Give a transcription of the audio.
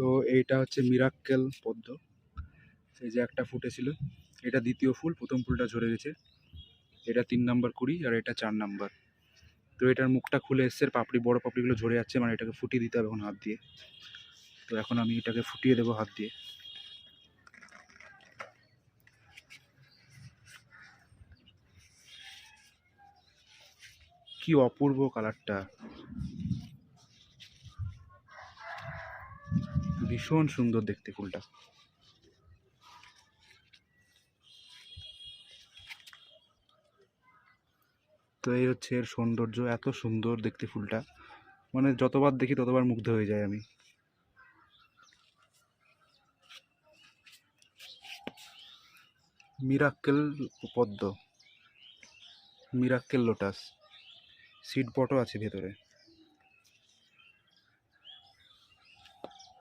তো এইটা হচ্ছে মিরাক্কেল পদ্ম। এই যে একটা ফুটেছিল, এটা দ্বিতীয় ফুল, প্রথম ফুলটা ঝরে গেছে। এটা তিন নাম্বার কুড়ি আর এটা চার নাম্বার। তো এটার মুখটা খুলে এসছে পাপড়ি, বড় পাপড়িগুলো ঝরে যাচ্ছে মানে এটাকে ফুটিয়ে দিতে হবে এখন হাত দিয়ে। তো এখন আমি এটাকে ফুটিয়ে দেবো হাত দিয়ে। কি অপূর্ব কালারটা ভীষণ সুন্দর দেখতে ফুলটা। তো এই হচ্ছে এর সৌন্দর্য, এত সুন্দর দেখতে ফুলটা। মানে যতবার দেখি ততবার মুগ্ধ হয়ে যায় আমি। মিরাক্কেল পদ্ম, মিরাক্কেল লোটাস। সিড পটও আছে ভেতরে।